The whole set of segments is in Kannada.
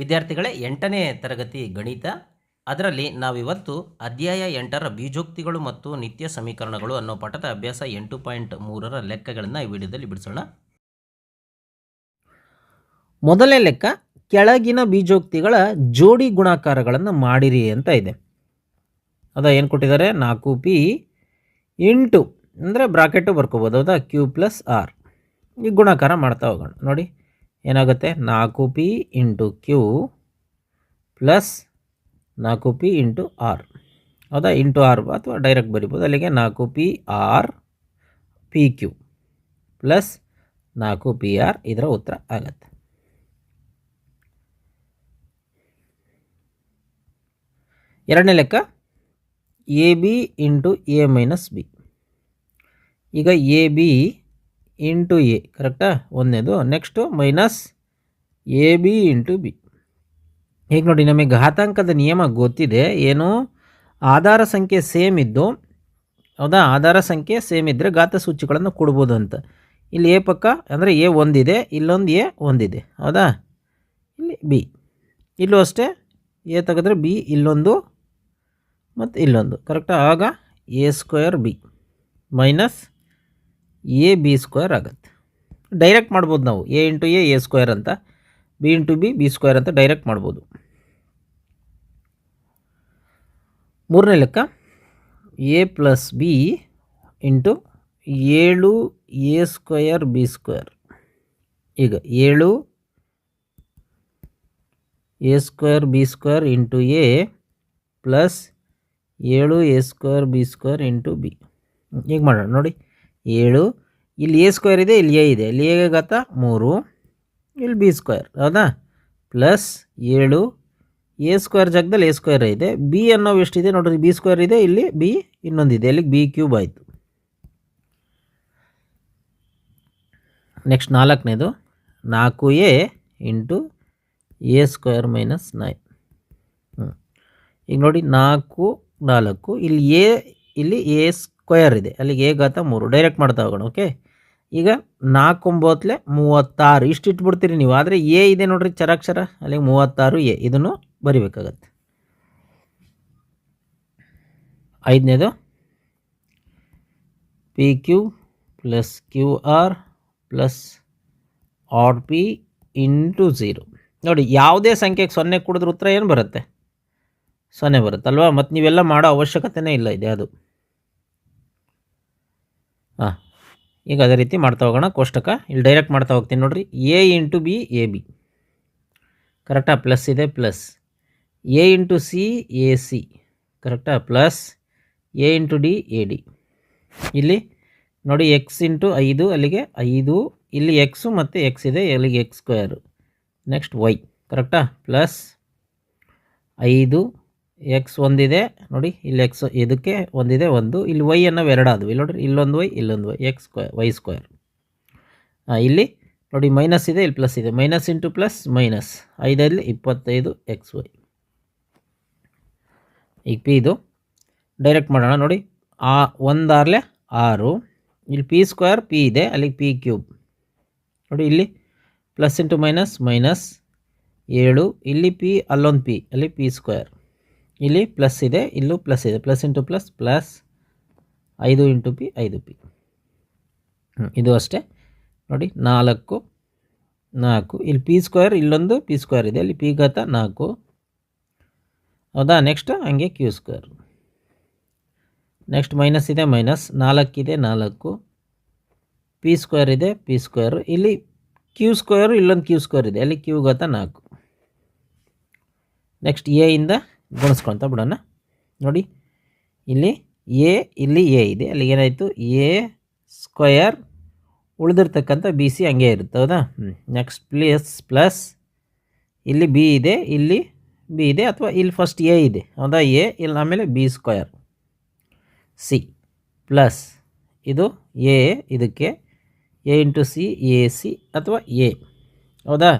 ವಿದ್ಯಾರ್ಥಿಗಳೇ ಎಂಟನೇ ತರಗತಿ ಗಣಿತ. ಅದರಲ್ಲಿ ನಾವಿವತ್ತು ಅಧ್ಯಾಯ ಎಂಟರ ಬೀಜೋಕ್ತಿಗಳು ಮತ್ತು ನಿತ್ಯ ಸಮೀಕರಣಗಳು ಅನ್ನೋ ಪಾಠದ ಅಭ್ಯಾಸ ಎಂಟು ಪಾಯಿಂಟ್ ಮೂರರ ಲೆಕ್ಕಗಳನ್ನು ಈ ವಿಡಿಯೋದಲ್ಲಿ ಬಿಡಿಸೋಣ. ಮೊದಲನೇ ಲೆಕ್ಕ, ಕೆಳಗಿನ ಬೀಜೋಕ್ತಿಗಳ ಜೋಡಿ ಗುಣಾಕಾರಗಳನ್ನು ಮಾಡಿರಿ ಅಂತ ಇದೆ. ಅದ ಏನು ಕೊಟ್ಟಿದ್ದಾರೆ? ನಾಲ್ಕು ಪಿ ಎಂಟು, ಅಂದರೆ ಬ್ರಾಕೆಟು ಬರ್ಕೋಬೋದು. ಹೌದಾ ಕ್ಯೂ ಪ್ಲಸ್ ಆರ್. ಈ ಗುಣಾಕಾರ ಮಾಡ್ತಾ ಹೋಗೋಣ. ನೋಡಿ. ಏನಾಗುತ್ತೆ? ನಾಲ್ಕು ಪಿ ಇಂಟು ಕ್ಯೂ ಪ್ಲಸ್ ನಾಲ್ಕು ಪಿ ಇಂಟು ಆರ್. ಹೌದಾ? ಇಂಟು ಆರ್ ಅಥವಾ ಡೈರೆಕ್ಟ್ ಬರಿಬೋದು. ಅಲ್ಲಿಗೆ ನಾಲ್ಕು P R P Q plus ನಾಲ್ಕು ಪಿ ಆರ್ ಇದರ ಉತ್ತರ ಆಗತ್ತೆ. ಎರಡನೇ ಲೆಕ್ಕ, A B into A minus B. ಈಗ ಎ ಬಿ ಇಂಟು ಎ ಕರೆಕ್ಟಾ ಒಂದನೇದು. Next minus A B into B ಈಗ ನೋಡಿ, ನಮಗೆ ಘಾತಾಂಕದ ನಿಯಮ ಗೊತ್ತಿದೆ. ಏನು? ಆಧಾರ ಸಂಖ್ಯೆ ಸೇಮ್ ಇದ್ದು, ಹೌದಾ? ಆಧಾರ ಸಂಖ್ಯೆ ಸೇಮ್ ಇದ್ದರೆ ಘಾತ ಸೂಚಿಗಳನ್ನು ಕೊಡ್ಬೋದು ಅಂತ. ಇಲ್ಲಿ ಎ ಪಕ್ಕ, ಅಂದರೆ ಎ ಒಂದಿದೆ, ಇಲ್ಲೊಂದು ಎ ಒಂದಿದೆ. ಹೌದಾ? ಇಲ್ಲಿ ಬಿ ಇಲ್ಲೂ ಅಷ್ಟೇ ಎ ತೆಗೆದ್ರೆ ಬಿ ಇಲ್ಲೊಂದು, ಮತ್ತು ಇಲ್ಲೊಂದು. ಕರೆಕ್ಟಾ ಆಗ A square B minus A B square ಆಗುತ್ತೆ. ಡೈರೆಕ್ಟ್ ಮಾಡ್ಬೋದು ನಾವು. A into A A square ಅಂತ. B into B B square ಅಂತ ಡೈರೆಕ್ಟ್ ಮಾಡ್ಬೋದು. ಮೂರನೇ ಲೆಕ್ಕ. ಎ ಪ್ಲಸ್ ಬಿ ಇಂಟು ಏಳು ಎ ಸ್ಕ್ವೇರ್ ಬಿ ಸ್ಕ್ವೇರ್. ಈಗ ಏಳು A square B square into A plus ಏಳು A square B square into B. ಈಗ ಮಾಡೋಣ. ನೋಡಿ. ಏಳು. ಇಲ್ಲಿ ಎ ಸ್ಕ್ವೇರ್ ಇದೆ, ಇಲ್ಲಿ ಎ ಇದೆ. ಇಲ್ಲಿ ಎ ಘಾತ ಮೂರು. ಇಲ್ಲಿ ಬಿ ಸ್ಕ್ವೇರ್. ಹೌದಾ? ಪ್ಲಸ್ ಏಳು. ಎ ಸ್ಕ್ವೇರ್ ಜಾಗದಲ್ಲಿ ಎ ಸ್ಕ್ವೇರ್ ಇದೆ. ಬಿ ಅನ್ನೋ ಎಷ್ಟಿದೆ ನೋಡ್ರಿ. ಬಿ ಸ್ಕ್ವೇರ್ ಇದೆ, ಇಲ್ಲಿ ಬಿ ಇನ್ನೊಂದಿದೆ. ಇಲ್ಲಿ ಬಿ ಕ್ಯೂಬ್ ಆಯಿತು. ನೆಕ್ಸ್ಟ್ ನಾಲ್ಕನೇದು. ನಾಲ್ಕು A into A square minus nine. ಈಗ ನೋಡಿ, ನಾಲ್ಕು ನಾಲ್ಕು. ಇಲ್ಲಿ ಎ ಇಲ್ಲಿ ಎ ಸ್ಕ್ವೇರ್ ಇದೆ. ಅಲ್ಲಿಗೆ ಎ ಘಾತ ಮೂರು. ಡೈರೆಕ್ಟ್ ಮಾಡ್ತಾ ಹೋಗೋಣ ಓಕೆ ಈಗ ನಾಲ್ಕೊಂಬತ್ತಲೆ ಮೂವತ್ತಾರು. ಇಷ್ಟು ಇಟ್ಬಿಡ್ತೀರಿ ನೀವು. ಆದರೆ ಎ ಇದೆ ನೋಡ್ರಿ ಚರಾಕ್ಷರ. ಅಲ್ಲಿಗೆ ಮೂವತ್ತಾರು ಎ ಇದನ್ನು ಬರಿಬೇಕಾಗತ್ತೆ. ಐದನೇದು? P Q plus Q R plus R P into zero ನೋಡಿ, ಯಾವುದೇ ಸಂಖ್ಯೆಗೆ ಸೊನ್ನೆ ಕುಡಿದ್ರೆ ಉತ್ತರ ಏನು ಬರುತ್ತೆ? ಸೊನ್ನೆ ಬರುತ್ತಲ್ವಾ ಮತ್ತು ನೀವೆಲ್ಲ ಮಾಡೋ ಅವಶ್ಯಕತೆನೇ ಇಲ್ಲ ಇದೆ ಅದು ಹಾಂ ಈಗ ಅದೇ ರೀತಿ ಮಾಡ್ತಾ ಹೋಗೋಣ. ಕೋಷ್ಟಕ ಇಲ್ಲಿ ಡೈರೆಕ್ಟ್ ಮಾಡ್ತಾ ಹೋಗ್ತೀನಿ ನೋಡಿರಿ. A into B A B ಕರೆಕ್ಟಾ ಪ್ಲಸ್ ಇದೆ plus A into C A C ಕರೆಕ್ಟಾ plus A into D A D ಇಲ್ಲಿ ನೋಡಿ ಎಕ್ಸ್ ಇಂಟು ಐದು, ಅಲ್ಲಿಗೆ ಐದು. ಇಲ್ಲಿ ಎಕ್ಸು ಮತ್ತು ಎಕ್ಸ್ ಇದೆ, ಅಲ್ಲಿಗೆ ಎಕ್ಸ್ ಸ್ಕ್ವೇರು ನೆಕ್ಸ್ಟ್ ವೈ ಕರೆಕ್ಟಾ ಪ್ಲಸ್ ಐದು. ಎಕ್ಸ್ ಒಂದಿದೆ, ನೋಡಿ, ಇಲ್ಲಿ ಎಕ್ಸ್ ಇದಕ್ಕೆ ಒಂದಿದೆ? ಒಂದು, ಇಲ್ಲಿ ವೈ ಅನ್ನೋ ಎರಡಾದವು ಇಲ್ಲಿ ನೋಡಿರಿ, ಇಲ್ಲೊಂದು ವೈ ಇಲ್ಲೊಂದು Y X square Y square ಇಲ್ಲಿ ನೋಡಿ ಮೈನಸ್ ಇದೆ, ಇಲ್ಲಿ ಪ್ಲಸ್ ಇದೆ. ಮೈನಸ್ ಇಂಟು ಪ್ಲಸ್ ಮೈನಸ್ ಐದರಲ್ಲಿ ಇಪ್ಪತ್ತೈದು ಎಕ್ಸ್ ವೈ ಈಗ ಪಿ ಇದು. ಡೈರೆಕ್ಟ್ ಮಾಡೋಣ, ನೋಡಿ. ಆ, ಒಂದಾರ್ಲೆ ಆರು. ಇಲ್ಲಿ ಪಿ ಸ್ಕ್ವೇರ್ ಪಿ ಇದೆ, ಅಲ್ಲಿಗೆ ಪಿ ಕ್ಯೂಬ್ ನೋಡಿ, ಇಲ್ಲಿ ಪ್ಲಸ್ ಇಂಟು ಮೈನಸ್ ಮೈನಸ್ ಏಳು. ಇಲ್ಲಿ ಪಿ ಅಲ್ಲೊಂದು ಪಿ ಅಲ್ಲಿ ಪಿ ಸ್ಕ್ವೇರ್ ಇಲ್ಲಿ ಪ್ಲಸ್ ಇದೆ, ಇಲ್ಲೂ ಪ್ಲಸ್ ಇದೆ. ಪ್ಲಸ್ ಇಂಟು ಪ್ಲಸ್ ಪ್ಲಸ್ ಐದು ಇಂಟು ಪಿ ಐದು ಪಿ ಇದು ಅಷ್ಟೇ. ನೋಡಿ, ನಾಲ್ಕು ನಾಲ್ಕು. ಇಲ್ಲಿ ಪಿ ಸ್ಕ್ವೇರ್ ಇಲ್ಲೊಂದು ಪಿ ಸ್ಕ್ವೇರ್ ಇದೆ. ಇಲ್ಲಿ ಪಿ ಘಾತ ನಾಲ್ಕು. ಹೌದಾ? ನೆಕ್ಸ್ಟ್ ಹಂಗೆ ಕ್ಯೂ ಸ್ಕ್ವೇರ್ ನೆಕ್ಸ್ಟ್ ಮೈನಸ್ ಇದೆ ಮೈನಸ್ ನಾಲ್ಕಿದೆ ನಾಲ್ಕು. ಪಿ ಸ್ಕ್ವೇರ್ ಇದೆ ಪಿ ಸ್ಕ್ವೇರ್ ಇಲ್ಲಿ ಕ್ಯೂ ಸ್ಕ್ವೇರು ಇಲ್ಲೊಂದು ಕ್ಯೂ ಸ್ಕ್ವೇರ್ ಇದೆ. ಅಲ್ಲಿ ಕ್ಯೂ ಘಾತ ನಾಲ್ಕು. ನೆಕ್ಸ್ಟ್ ಎ ಇಂದ ಗುಣಿಸ್ಕೊಳ್ತಾ ಬಿಡೋಣ. ನೋಡಿ, ಇಲ್ಲಿ ಎ ಇಲ್ಲಿ ಎ ಇದೆ. ಅಲ್ಲಿ ಏನಾಯಿತು? ಎ ಸ್ಕ್ವಯರ್ ಉಳಿದಿರ್ತಕ್ಕಂಥ ಬಿ ಸಿ ಹಂಗೆ ಇರುತ್ತೆ, ಹೌದಾ? ನೆಕ್ಸ್ಟ್ ಪ್ಲಸ್ ಪ್ಲಸ್ ಇಲ್ಲಿ ಬಿ ಇದೆ, ಇಲ್ಲಿ ಬಿ ಇದೆ, ಅಥವಾ ಇಲ್ಲಿ ಫಸ್ಟ್ ಎ ಇದೆ, ಹೌದಾ? ಎ ಇಲ್ಲಿ ಆಮೇಲೆ ಬಿ ಸ್ಕ್ವಯರ್ ಸಿ ಪ್ಲಸ್ ಇದು ಎ ಇದಕ್ಕೆ A into C A C ಅಥವಾ ಎ ಹೌದಾ?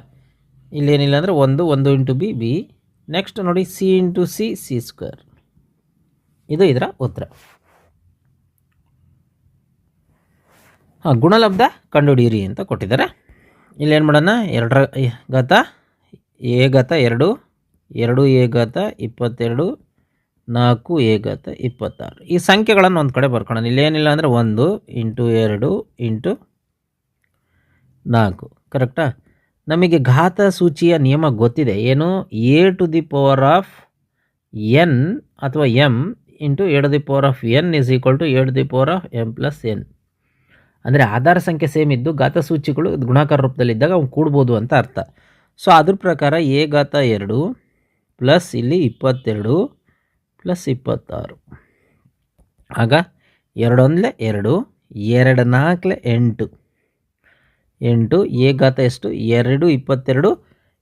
ಇಲ್ಲೇನಿಲ್ಲ ಅಂದರೆ ಒಂದು ಒಂದು ಇಂಟು ಬಿ ಬಿ ನೆಕ್ಸ್ಟ್ ನೋಡಿ C into C C square ಇದು ಇದರ ಉತ್ತರ. ಹಾಂ, ಗುಣಲಬ್ಧ ಕಂಡುಹಿಡಿಯಿರಿ ಅಂತ ಕೊಟ್ಟಿದ್ದಾರೆ. ಇಲ್ಲೇನು ಮಾಡೋಣ? ಎರಡರ ಘಾತ ಎ ಘಾತ ಎರಡು ಎರಡು ಎ ಘಾತ ಇಪ್ಪತ್ತೆರಡು, ನಾಲ್ಕು ಎ ಘಾತ ಇಪ್ಪತ್ತಾರು. ಈ ಸಂಖ್ಯೆಗಳನ್ನು ಒಂದು ಕಡೆ ಬರ್ಕೊಳ್ಳೋಣ. ಇಲ್ಲೇನಿಲ್ಲ ಅಂದರೆ ಒಂದು, ಇಂಟು ಎರಡು, ಇಂಟು ನಾಲ್ಕು. ಕರೆಕ್ಟಾ ನಮಗೆ ಘಾತ ಸೂಚಿಯ ನಿಯಮ ಗೊತ್ತಿದೆ. ಏನು? A to the power of N ಅಥವಾ M into A to the power of N is equal to A to the power of M plus N ಅಂದರೆ ಆಧಾರ ಸಂಖ್ಯೆ ಸೇಮ್ ಇದ್ದು ಘಾತ ಸೂಚಿಗಳು ಗುಣಾಕಾರ ರೂಪದಲ್ಲಿದ್ದಾಗ ಅವ್ನು ಕೂಡ್ಬೋದು ಅಂತ ಅರ್ಥ. ಸೊ ಅದ್ರ ಪ್ರಕಾರ ಎ ಘಾತ ಎರಡು ಪ್ಲಸ್ ಇಲ್ಲಿ ಇಪ್ಪತ್ತೆರಡು ಪ್ಲಸ್ ಇಪ್ಪತ್ತಾರು. ಆಗ ಎರಡೊಂದಲೆ ಎರಡು ಎರಡು ನಾಲ್ಕಲೆ ಎಂಟು. ಎಂಟು ಎ ಘಾತ ಎಷ್ಟು? ಎರಡು, ಇಪ್ಪತ್ತೆರಡು,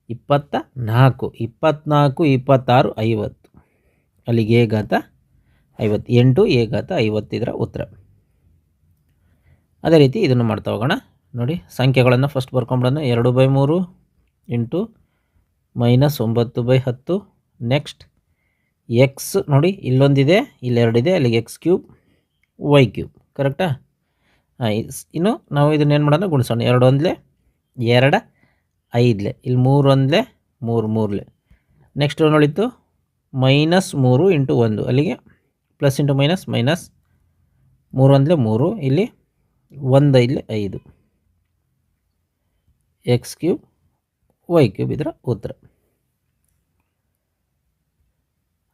ಇಪ್ಪತ್ತ ನಾಲ್ಕು. ಇಪ್ಪತ್ನಾಲ್ಕು, ಇಪ್ಪತ್ತಾರು, ಐವತ್ತು. ಅಲ್ಲಿಗೆ ಎ ಘಾತ ಐವತ್ತು. ಎಂಟು ಎ ಘಾತ ಐವತ್ತಿದರ ಉತ್ತರ. ಅದೇ ರೀತಿ ಇದನ್ನು ಮಾಡ್ತಾ ಹೋಗೋಣ. ನೋಡಿ, ಸಂಖ್ಯೆಗಳನ್ನು ಫಸ್ಟ್ ಬರ್ಕೊಂಬಿಡೋಣ. ಎರಡು ಬೈ ಮೂರು ಇಂಟು ಮೈನಸ್ ಒಂಬತ್ತು ಬೈ ಹತ್ತು. ನೆಕ್ಸ್ಟ್ ಎಕ್ಸ್ ನೋಡಿ, ಇಲ್ಲೊಂದಿದೆ, ಇಲ್ಲೆರಡಿದೆ. ಅಲ್ಲಿಗೆ ಎಕ್ಸ್ ಕ್ಯೂಬ್ ವೈ ಕ್ಯೂಬ್ ಕರೆಕ್ಟಾ ಇನ್ನು ನಾವು ಇದನ್ನ ಏನು ಮಾಡೋಣ? ಗುಣಿಸೋಣ. ಎರಡು ಒಂದಲೇ, ಎರಡು, ಐದಲೆ. ಇಲ್ಲಿ ಮೂರು ಒಂದ್ಲೆ, ಮೂರು ಮೂರಲೆ. ನೆಕ್ಸ್ಟ್ ನೋಡಿತ್ತು ಮೈನಸ್ ಮೂರು ಇಂಟು ಒಂದು. ಅಲ್ಲಿಗೆ ಪ್ಲಸ್ ಇಂಟು ಮೈನಸ್ ಮೈನಸ್ ಮೂರು ಒಂದಲೇ ಮೂರು. ಇಲ್ಲಿ ಒಂದು ಐದಲೆ ಐದು. ಎಕ್ಸ್ ಕ್ಯೂಬ್ ವೈ ಕ್ಯೂಬ್ ಇದರ ಉತ್ತರ.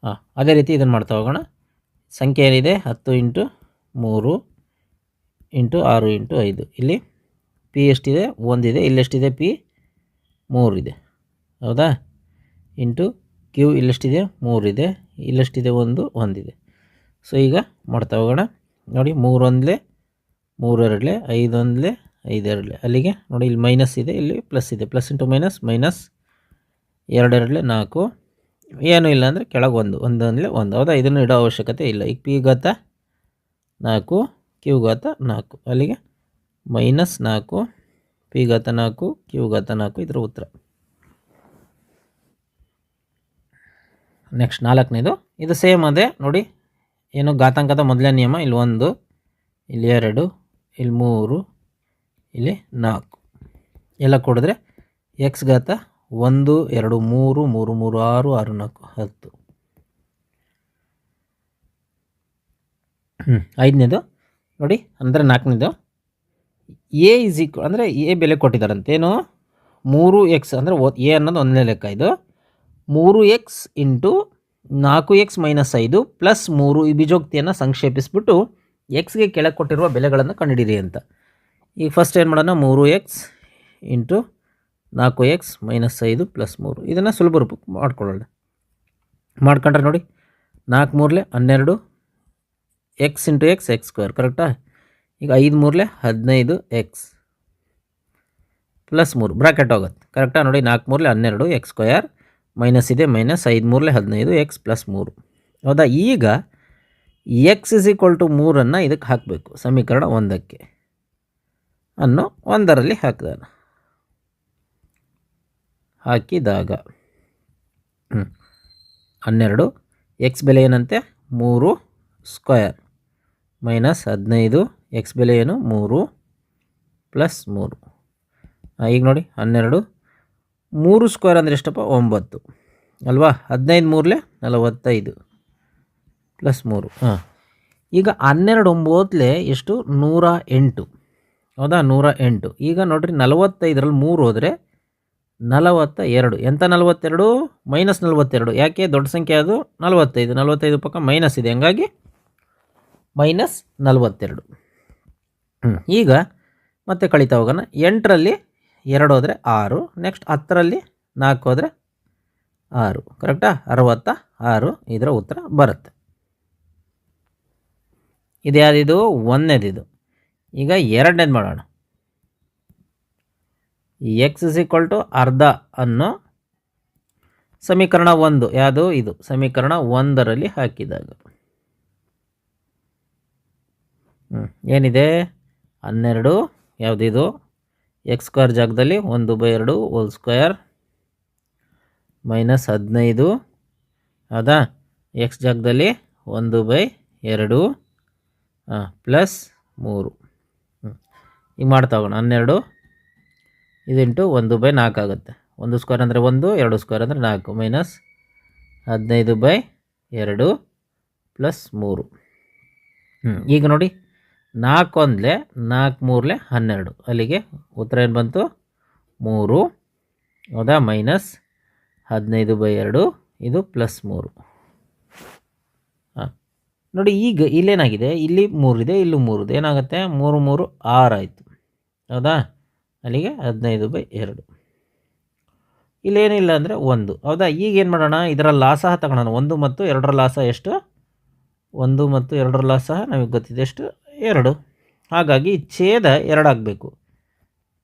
ಹಾಂ ಅದೇ ರೀತಿ ಇದನ್ನು ಮಾಡ್ತಾ ಹೋಗೋಣ. ಸಂಖ್ಯೆ ಏನಿದೆ? ಹತ್ತು ಇಂಟು ಮೂರು. ಇಂಟು ಆರು ಇಂಟು ಐದು. ಇಲ್ಲಿ ಪಿ ಎಷ್ಟಿದೆ? ಒಂದಿದೆ. ಇಲ್ಲೆಷ್ಟಿದೆ ಪಿ ಮೂರಿದೆ. ಹೌದಾ? ಇಂಟು ಕ್ಯೂ ಇಲ್ಲೆಷ್ಟಿದೆ? ಮೂರಿದೆ. ಇಲ್ಲೆಷ್ಟಿದೆ? ಒಂದು, ಒಂದಿದೆ. ಸೊ ಈಗ ಮಾಡ್ತಾ ಹೋಗೋಣ. ನೋಡಿ, ಮೂರೊಂದಲೇ, ಮೂರೆರಡಲೆ, ಐದೊಂದಲೇ, ಐದೆರಡಲೆ. ಅಲ್ಲಿಗೆ ನೋಡಿ, ಇಲ್ಲಿ ಮೈನಸ್ ಇದೆ, ಇಲ್ಲಿ ಪ್ಲಸ್ ಇದೆ. ಪ್ಲಸ್ ಇಂಟು ಮೈನಸ್ ಮೈನಸ್ ಎರಡೆರಡಲೆ, ನಾಲ್ಕು. ಏನೂ ಇಲ್ಲ ಅಂದರೆ ಕೆಳಗೆ ಒಂದು, ಒಂದೊಂದಲೇ ಒಂದು. ಹೌದಾ? ಇದನ್ನು ಇಡೋ ಅವಶ್ಯಕತೆ ಇಲ್ಲ. ಈಗ ಪಿ ಗತ್ತ? ನಾಲ್ಕು. ಕ್ಯೂ ಘಾತ ನಾಲ್ಕು. ಅಲ್ಲಿಗೆ ಮೈನಸ್ ನಾಲ್ಕು ಪಿ ಘಾತ ನಾಲ್ಕು ಕ್ಯೂ ಘಾತ ನಾಲ್ಕು, ಇದರ ಉತ್ತರ. ನೆಕ್ಸ್ಟ್ ನಾಲ್ಕನೇದು. ಇದು ಸೇಮ್ ಅದೇ. ನೋಡಿ, ಏನು ಘಾತಾಂಕದ ಮೊದಲನೇ ನಿಯಮ? ಇಲ್ಲಿ ಒಂದು, ಇಲ್ಲಿ ಎರಡು, ಇಲ್ಲಿ ಮೂರು, ಇಲ್ಲಿ ನಾಲ್ಕು. ಎಲ್ಲ ಕೊಡಿದ್ರೆ ಎಕ್ಸ್ ಘಾತ ಒಂದು, ಎರಡು, ಮೂರು ಮೂರು ಮೂರು, ಆರು ಆರು, ನಾಲ್ಕು, ಹತ್ತು. ಹ್ಞೂ ಐದನೇದು. ನೋಡಿ, ಅಂದರೆ ನಾಲ್ಕನೇದು ಎ ಇಸ್ ಈಕ್ವ ಅಂದರೆ ಎ ಬೆಲೆ ಕೊಟ್ಟಿದ್ದಾರಂತೆ, ಏನು? ಮೂರು ಎಕ್ಸ್ ಅಂದರೆ ಎ ಅನ್ನೋದು ಒಂದನೇ ಲೆಕ್ಕ ಇದು. ಮೂರು ಎಕ್ಸ್ ಇಂಟು ನಾಲ್ಕು ಎಕ್ಸ್ ಮೈನಸ್ ಐದು ಪ್ಲಸ್ ಮೂರು ಈ ಬೀಜೋಕ್ತಿಯನ್ನು ಸಂಕ್ಷೇಪಿಸ್ಬಿಟ್ಟು ಎಕ್ಸ್ಗೆ ಕೆಳಗೆ ಕೊಟ್ಟಿರುವ ಬೆಲೆಗಳನ್ನು ಕಂಡುಹಿಡಿರಿ ಅಂತ. ಈಗ ಫಸ್ಟ್ ಏನು ಮಾಡೋಣ? ಮೂರು ಎಕ್ಸ್ ಇಂಟು ನಾಲ್ಕು ಎಕ್ಸ್ ಮೈನಸ್ ಐದು ಪ್ಲಸ್ ಮೂರು. ಇದನ್ನು ಸುಲಭ ರೂಪ ಮಾಡ್ಕೊಳ್ಳೋಣ. ಮಾಡ್ಕೊಂಡ್ರೆ ನೋಡಿ, ನಾಲ್ಕು ಮೂರಲೆ ಹನ್ನೆರಡು X into X X square ಕರೆಕ್ಟಾ ಈಗ ಐದು ಮೂರಲೆ ಹದಿನೈದು ಎಕ್ಸ್ ಪ್ಲಸ್ ಮೂರು ಬ್ರಾಕೆಟ್ ಹೋಗುತ್ತೆ ಕರೆಕ್ಟಾ ನೋಡಿ, ನಾಲ್ಕು ಮೂರಲೆ ಹನ್ನೆರಡು ಎಕ್ಸ್ ಸ್ಕ್ವಯರ್ ಮೈನಸ್ ಇದೆ ಮೈನಸ್ ಐದು ಮೂರಲೆ ಹದಿನೈದು ಎಕ್ಸ್ ಪ್ಲಸ್ ಮೂರು. ಹೌದಾ? ಈಗ ಎಕ್ಸ್ ಇಸ್ ಈಕ್ವಲ್ ಟು ಮೂರನ್ನು ಇದಕ್ಕೆ ಹಾಕಬೇಕು, ಸಮೀಕರಣ ಒಂದಕ್ಕೆ. ಅನ್ನು ಒಂದರಲ್ಲಿ ಹಾಕಿದ ಹಾಕಿದಾಗ ಹನ್ನೆರಡು ಎಕ್ಸ್ ಬೆಲೆ ಏನಂತೆ? ಮೂರು ಸ್ಕ್ವಯರ್ ಮೈನಸ್ ಹದಿನೈದು, ಎಕ್ಸ್ ಬೆಲೆ ಏನು? ಮೂರು ಪ್ಲಸ್ ಮೂರು. ಈಗ ನೋಡಿ, ಹನ್ನೆರಡು. ಮೂರು ಸ್ಕ್ವೇರ್ ಅಂದರೆ ಎಷ್ಟಪ್ಪ? ಒಂಬತ್ತು. ಅಲ್ವಾ? ಹದಿನೈದು ಮೂರಲೆ ನಲವತ್ತೈದು ಪ್ಲಸ್ ಮೂರು. ಹಾಂ. ಈಗ ಹನ್ನೆರಡು ಒಂಬತ್ತಲೆ ಎಷ್ಟು? ನೂರ ಎಂಟು. ಹೌದಾ? ನೂರ ಎಂಟು. ಈಗ ನೋಡಿರಿ, ನಲವತ್ತೈದರಲ್ಲಿ ಮೂರು ಹೋದರೆ ನಲವತ್ತ ಎರಡು ಎಂಥ ನಲವತ್ತೆರಡು? ಮೈನಸ್ ನಲವತ್ತೆರಡು. ಯಾಕೆ? ದೊಡ್ಡ ಸಂಖ್ಯೆ ಅದು ನಲವತ್ತೈದು. ನಲವತ್ತೈದು ಪಕ್ಕ ಮೈನಸ್ ಇದೆ. ಹಂಗಾಗಿ ಮೈನಸ್ ನಲವತ್ತೆರಡು. ಈಗ ಮತ್ತೆ ಕಳೀತಾ ಹೋಗೋಣ. ಎಂಟರಲ್ಲಿ ಎರಡು ಹೋದರೆ ಆರು ನೆಕ್ಸ್ಟ್ ಹತ್ತರಲ್ಲಿ ನಾಲ್ಕು ಹೋದರೆ ಆರು. ಕರೆಕ್ಟಾ ಅರವತ್ತ, ಆರು, ಇದರ ಉತ್ತರ ಬರುತ್ತೆ. ಇದು ಯಾವುದಿದು ಒಂದನೇದಿದು ಈಗ ಎರಡನೇದು ಮಾಡೋಣ. ಎಕ್ಸ್ ಇಸ್ ಈಕ್ವಲ್ ಟು ಅರ್ಧ ಅನ್ನೋ ಸಮೀಕರಣ ಒಂದು. ಯಾವುದು ಇದು. ಸಮೀಕರಣ ಒಂದರಲ್ಲಿ ಹಾಕಿದಾಗ ಹ್ಞೂ ಏನಿದೆ? ಹನ್ನೆರಡು, ಯಾವುದಿದು? ಎಕ್ಸ್ ಸ್ಕ್ವೇರ್ ಜಾಗದಲ್ಲಿ ಒಂದು ಬೈ ಎರಡು ಹೋಲ್ ಸ್ಕ್ವೇರ್ ಮೈನಸ್ ಹದಿನೈದು. ಹೌದಾ? ಎಕ್ಸ್ ಜಾಗದಲ್ಲಿ ಒಂದು ಬೈ ಎರಡು, ಹಾಂ ಪ್ಲಸ್ ಮೂರು. ಈಗ ಮಾಡ್ತಾ ಹೋಗೋಣ. ಹನ್ನೆರಡು, ಇದಿಂಟು, ಒಂದು ಬೈ ನಾಲ್ಕು ಆಗುತ್ತೆ. ಒಂದು ಸ್ಕ್ವೇರ್ ಅಂದರೆ ಒಂದು, ಎರಡು ಸ್ಕ್ವೇರ್ ಅಂದರೆ ನಾಲ್ಕು. ಮೈನಸ್ ಹದಿನೈದು ಬೈ ಎರಡು ಪ್ಲಸ್ ಮೂರು. ಹ್ಞೂ ಈಗ ನೋಡಿ. ನಾಲ್ಕು ಒಂದಲೆ ನಾಲ್ಕು ಮೂರಲೆ ಹನ್ನೆರಡು. ಅಲ್ಲಿಗೆ ಉತ್ತರ ಏನು ಬಂತು? ಮೂರು. ಹೌದಾ ಮೈನಸ್ ಹದಿನೈದು ಬೈ ಎರಡು, ಇದು ಪ್ಲಸ್ ಮೂರು. ಹಾಂ. ನೋಡಿ, ಈಗ ಇಲ್ಲೇನಾಗಿದೆ? ಇಲ್ಲಿ ಮೂರಿದೆ, ಇಲ್ಲೂ ಮೂರಿದೆ. ಏನಾಗುತ್ತೆ? ಮೂರು ಮೂರು, ಆರು ಆಯಿತು. ಹೌದಾ? ಅಲ್ಲಿಗೆ ಹದಿನೈದು ಬೈ ಎರಡು. ಇಲ್ಲೇನಿಲ್ಲ ಅಂದರೆ ಒಂದು. ಹೌದಾ? ಈಗ ಏನು ಮಾಡೋಣ? ಇದರ ಲಾಸ ತಗೊಳ್ಳೋಣ ಒಂದು ಮತ್ತು ಎರಡರ ಲಾಸ ಎಷ್ಟು? ಒಂದು ಮತ್ತು ಎರಡರ ಲಾಸ ನಮಗೆ ಗೊತ್ತಿದೆ ಎಷ್ಟು? ಎರಡು. ಹಾಗಾಗಿ ಛೇದ ಎರಡಾಗಬೇಕು.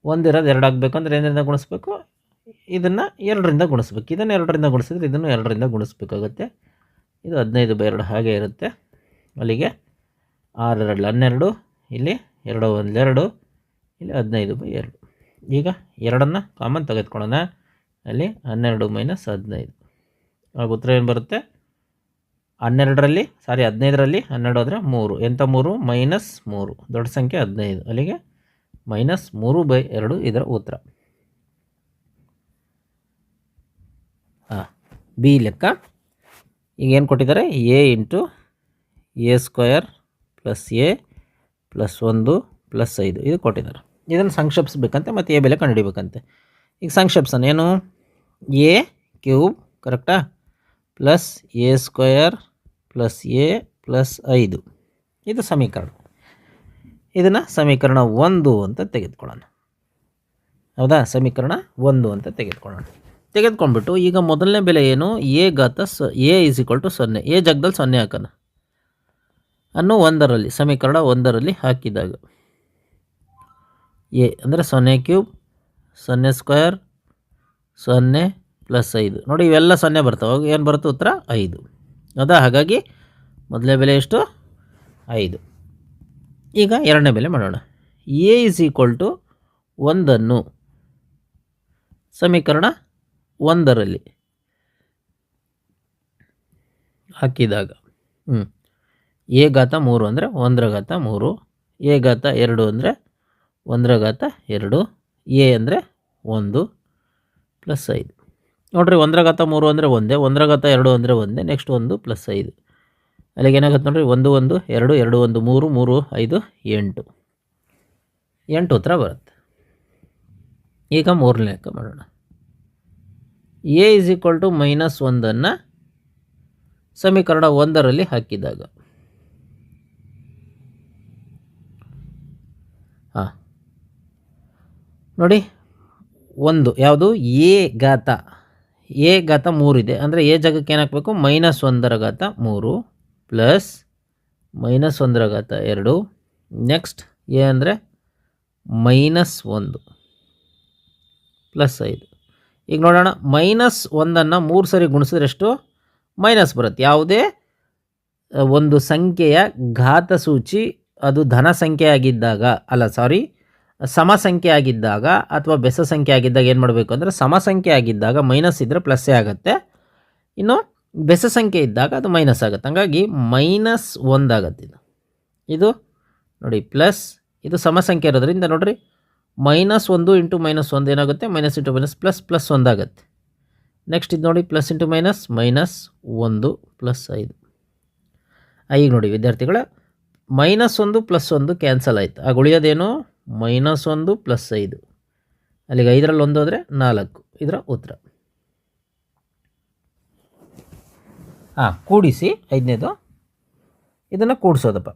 ಒಂದಿರೋದು ಎರಡು ಆಗಬೇಕು ಅಂದರೆ ಏನರಿಂದ ಗುಣಿಸ್ಬೇಕು? ಇದನ್ನು ಎರಡರಿಂದ ಗುಣಿಸ್ಬೇಕು. ಇದನ್ನು ಎರಡರಿಂದ ಗುಣಿಸಿದ್ರೆ ಇದನ್ನು ಎರಡರಿಂದ ಗುಣಿಸ್ಬೇಕಾಗುತ್ತೆ. ಇದು ಹದಿನೈದು ಬೈ ಎರಡು ಹಾಗೆ ಇರುತ್ತೆ. ಅಲ್ಲಿಗೆ ಆರು ಎರಡು ಹನ್ನೆರಡು, ಇಲ್ಲಿ ಎರಡು ಒಂದೆರಡು, ಇಲ್ಲಿ ಹದಿನೈದು ಬೈ ಎರಡು. ಈಗ ಎರಡನ್ನು ಕಾಮನ್ ತೆಗೆದುಕೊಳ್ಳೋಣ. ಅಲ್ಲಿ ಹನ್ನೆರಡು ಮೈನಸ್ ಹದಿನೈದು. ಆಗ ಉತ್ತರ ಏನು ಬರುತ್ತೆ? ಹನ್ನೆರಡರಲ್ಲಿ ಸಾರಿ ಹದಿನೈದರಲ್ಲಿ ಹನ್ನೆರಡು ಆದರೆ ಮೂರು. ಎಂಥ ಮೂರು? ಮೈನಸ್ ಮೂರು. ದೊಡ್ಡ ಸಂಖ್ಯೆ ಹದಿನೈದು. ಅಲ್ಲಿಗೆ ಮೈನಸ್ ಮೂರು ಬೈ ಎರಡು ಇದರ ಉತ್ತರ. ಹಾಂ ಬಿ ಲೆಕ್ಕ. ಈಗ ಏನು ಕೊಟ್ಟಿದ್ದಾರೆ? A into A square plus A plus ಒಂದು ಪ್ಲಸ್ ಐದು. ಇದು ಕೊಟ್ಟಿದ್ದಾರೆ. ಇದನ್ನು ಸಂಕ್ಷೇಪಿಸ್ಬೇಕಂತೆ ಮತ್ತು ಎ ಬೆಲೆ ಕಂಡುಹಿಡಿಬೇಕಂತೆ. ಈಗ ಸಂಕ್ಷೇಪಿಸೋಣ. ಏನು? ಎ ಕ್ಯೂಬ್, ಕರೆಕ್ಟಾ? Plus A square plus A plus ಐದು. ಇದು ಸಮೀಕರಣ. ಇದನ್ನು ಸಮೀಕರಣ ಒಂದು ಅಂತ ತೆಗೆದುಕೊಳ್ಳೋಣ. ಹೌದಾ? ಸಮೀಕರಣ ಒಂದು ಅಂತ ತೆಗೆದುಕೊಳ್ಳೋಣ. ತೆಗೆದುಕೊಂಡ್ಬಿಟ್ಟು ಈಗ ಮೊದಲನೇ ಬೆಲೆ ಏನು? ಎ ಗಾತ ಸ ಎ ಇಸ್ ಈಕ್ವಲ್ ಟು ಸೊನ್ನೆ. ಎ ಜಗದಲ್ಲಿ ಸೊನ್ನೆ ಹಾಕೋಣ. ಅನ್ನು ಒಂದರಲ್ಲಿ, ಸಮೀಕರಣ ಒಂದರಲ್ಲಿ ಹಾಕಿದಾಗ. ಎ ಅಂದರೆ ಸೊನ್ನೆ ಕ್ಯೂಬ್ ಸೊನ್ನೆ ಸ್ಕ್ವೇರ್ ಸೊನ್ನೆ ಪ್ಲಸ್ ಐದು. ನೋಡಿ ಇವೆಲ್ಲ ಸೊನ್ನೆ ಬರ್ತಾವೆ. ಏನು ಬರುತ್ತೆ ಉತ್ತರ? ಐದು. ಹೌದಾ ಹಾಗಾಗಿ ಮೊದಲನೇ ಬೆಲೆ ಎಷ್ಟು? ಐದು. ಈಗ ಎರಡನೇ ಬೆಲೆ ಮಾಡೋಣ. ಎ ಇಸ್ ಈಕ್ವಲ್ ಟು ಒಂದನ್ನು ಸಮೀಕರಣ ಒಂದರಲ್ಲಿ ಹಾಕಿದಾಗ ಹ್ಞೂ ಎ ಘಾತ ಮೂರು ಅಂದರೆ ಒಂದರ ಘಾತ ಮೂರು ಎ ಘಾತ ಎರಡು ಅಂದರೆ ಒಂದರ ಘಾತ ಎರಡು ಎ ಅಂದರೆ ಒಂದು ಪ್ಲಸ್ ಐದು. ನೋಡಿರಿ ಒಂದರ ಘಾತ ಮೂರು ಅಂದರೆ ಒಂದೇ ಒಂದರ ಘಾತ ಎರಡು ಅಂದರೆ ಒಂದೇ ನೆಕ್ಸ್ಟ್ ಒಂದು ಪ್ಲಸ್ ಐದು. ಅಲ್ಲಿಗೆ ಏನಾಗುತ್ತೆ ನೋಡಿರಿ, ಒಂದು ಒಂದು, ಎರಡು ಎರಡು, ಒಂದು, ಮೂರು ಮೂರು, ಐದು, ಎಂಟು. ಎಂಟು ಉತ್ತರ ಬರುತ್ತೆ. ಈಗ ಮೂರನೇ ಲೆಕ್ಕ ಮಾಡೋಣ. A is equal to minus ಒಂದನ್ನು ಸಮೀಕರಣ ಒಂದರಲ್ಲಿ ಹಾಕಿದಾಗ. ಹಾಂ. ನೋಡಿ, ಒಂದು, ಯಾವುದು? ಎ ಘಾತ. ಎ ಘಾತ ಮೂರಿದೆ ಅಂದರೆ ಎ ಜಾಗಕ್ಕೆ ಏನು ಹಾಕಬೇಕು ಮೈನಸ್ ಒಂದರ ಘಾತ ಮೂರು ಪ್ಲಸ್ ಮೈನಸ್ ಒಂದರ ಘಾತ ಎರಡು. ನೆಕ್ಸ್ಟ್ ಎ ಅಂದರೆ ಮೈನಸ್ ಒಂದು ಪ್ಲಸ್ ಐದು. ಈಗ ನೋಡೋಣ. ಮೈನಸ್ ಒಂದನ್ನು ಮೂರು ಸರಿ ಗುಣಿಸಿದ್ರೆ ಎಷ್ಟು? ಮೈನಸ್ ಬರುತ್ತೆ. ಯಾವುದೇ ಒಂದು ಸಂಖ್ಯೆಯ ಘಾತ ಸೂಚಿ ಅದು ಧನ ಸಂಖ್ಯೆ ಆಗಿದ್ದಾಗ ಅಲ್ಲ ಸಾರಿ ಸಮ ಸಂಖ್ಯೆ ಆಗಿದ್ದಾಗ ಅಥವಾ ಬೆಸ ಸಂಖ್ಯೆ ಆಗಿದ್ದಾಗ ಏನು ಮಾಡಬೇಕು ಅಂದರೆ ಸಮ ಸಂಖ್ಯೆ ಆಗಿದ್ದಾಗ ಮೈನಸ್ ಇದ್ದರೆ ಪ್ಲಸ್ಸೇ ಆಗುತ್ತೆ. ಇನ್ನು ಬೆಸ ಸಂಖ್ಯೆ ಇದ್ದಾಗ ಅದು ಮೈನಸ್ ಆಗುತ್ತೆ. ಹಾಗಾಗಿ ಮೈನಸ್ ಒಂದಾಗತ್ತೆ ಇದು. ಇದು ನೋಡಿ ಪ್ಲಸ್ ಇದು ಸಮ ಸಂಖ್ಯೆ ಇರೋದ್ರಿಂದ ನೋಡಿರಿ ಮೈನಸ್ ಒಂದು ಇಂಟು ಮೈನಸ್ ಒಂದು ಏನಾಗುತ್ತೆ? Minus into minus plus plus ಒಂದಾಗತ್ತೆ next ಇದು ನೋಡಿ ಪ್ಲಸ್ ಇಂಟು ಮೈನಸ್ ಮೈನಸ್ ಒಂದು ಪ್ಲಸ್ ಐದು. ಈಗ ನೋಡಿ ವಿದ್ಯಾರ್ಥಿಗಳ ಮೈನಸ್ ಒಂದು ಪ್ಲಸ್ ಒಂದು ಕ್ಯಾನ್ಸಲ್ ಆಯಿತು. ಆಗ ಉಳಿಯೋದೇನು? ಮೈನಸ್ ಒಂದು ಪ್ಲಸ್ ಐದು. ಅಲ್ಲಿಗೆ ಐದರಲ್ಲಿ ಒಂದು ಹೋದರೆ ನಾಲ್ಕು. ಇದರ ಉತ್ತರ. ಹಾಂ ಕೂಡಿಸಿ ಐದನೇದು. ಇದನ್ನು ಕೂಡಿಸೋದಪ್ಪ.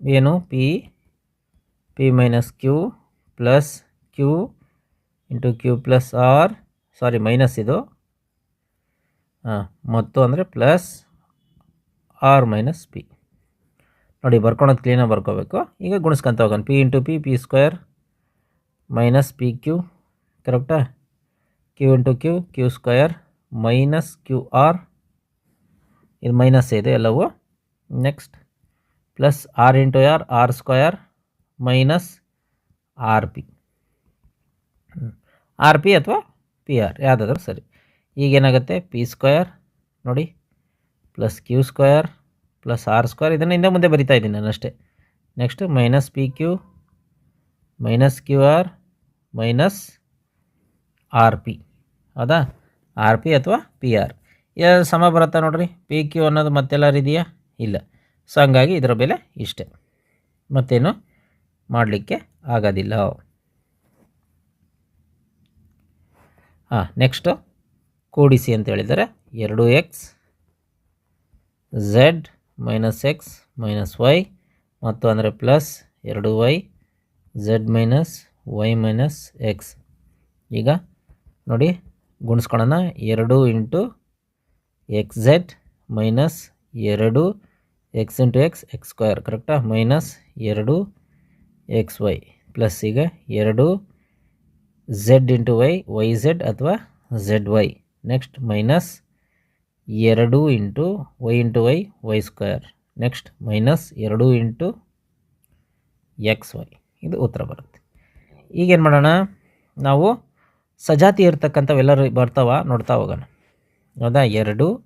ಏನು? P P minus Q plus Q into Q plus R sorry minus ಇದು. ಹಾಂ ಮತ್ತು ಅಂದರೆ ಪ್ಲಸ್ ಆರ್ ಮೈನಸ್ ಪಿ ನೋಡಿ ಬರ್ಕೊಳೋದು ಕ್ಲೀನಾಗಿ ಬರ್ಕೋಬೇಕು. ಈಗ ಗುಣಿಸ್ಕೊಂತ ಹೋಗೋಣ. P into P P square minus P Q ಕರೆಕ್ಟಾ Q into Q Q square minus Q R ಇದು ಮೈನಸ್ ಇದೆ ಎಲ್ಲವೂ. Next plus R into R R square minus R P R P ಅಥವಾ ಪಿ ಆರ್ ಯಾವುದಾದ್ರೂ ಸರಿ. ಈಗೇನಾಗುತ್ತೆ ಪಿ ಸ್ಕ್ವಯರ್ ನೋಡಿ plus Q square plus R square ಇದನ್ನು ಹಿಂದೆ ಮುಂದೆ ಬರಿತಾ ಇದ್ದೀನಿ ನಾನು ಅಷ್ಟೇ. Next minus P Q minus Q R minus R P ಹೌದಾ? ಆರ್ ಪಿ ಅಥವಾ ಪಿ ಆರ್ ಎರಡು ಸಮ ಬರುತ್ತಾ ನೋಡ್ರಿ? ಪಿ ಕ್ಯೂ ಅನ್ನೋದು ಮತ್ತೆಲ್ಲಾರು ಇದೆಯಾ ಇಲ್ಲ. ಸೊ ಹಂಗಾಗಿ ಇದರ ಬೆಲೆ ಇಷ್ಟೇ. ಮತ್ತೇನು ಮಾಡಲಿಕ್ಕೆ ಆಗೋದಿಲ್ಲ. ಹಾಂ ನೆಕ್ಸ್ಟು ಕೂಡಿಸಿ ಅಂತ ಹೇಳಿದರೆ ಎರಡು X Z minus X minus Y ಮತ್ತು ಅಂದರೆ ಪ್ಲಸ್ ಎರಡು Y Z minus Y minus X ಈಗ ನೋಡಿ, ಗುಣಿಸ್ಕೊಳ್ಳೋಣ. ಎರಡು ಇಂಟು ಎಕ್ಸ್ ಝೆಡ್ ಮೈನಸ್ ಎರಡು X into X X square ಕರೆಕ್ಟಾ ಮೈನಸ್ ಎರಡು ಎಕ್ಸ್ ವೈ ಪ್ಲಸ್ ಈಗ ಎರಡು Z into Y Y Z ಅಥವಾ ಝೆಡ್ ವೈ ನೆಕ್ಸ್ಟ್ ಮೈನಸ್ ಎರಡು into Y into Y Y square. Next minus ಎರಡು ಇಂಟು ಎಕ್ಸ್ ವೈ. ಇದು ಉತ್ತರ ಬರುತ್ತೆ. ಈಗೇನು ಮಾಡೋಣ? ನಾವು ಸಜಾತಿ ಇರ್ತಕ್ಕಂಥವೆಲ್ಲರೂ ಬರ್ತಾವ? ನೋಡ್ತಾ ಹೋಗೋಣ. ಹೌದಾ ಎರಡು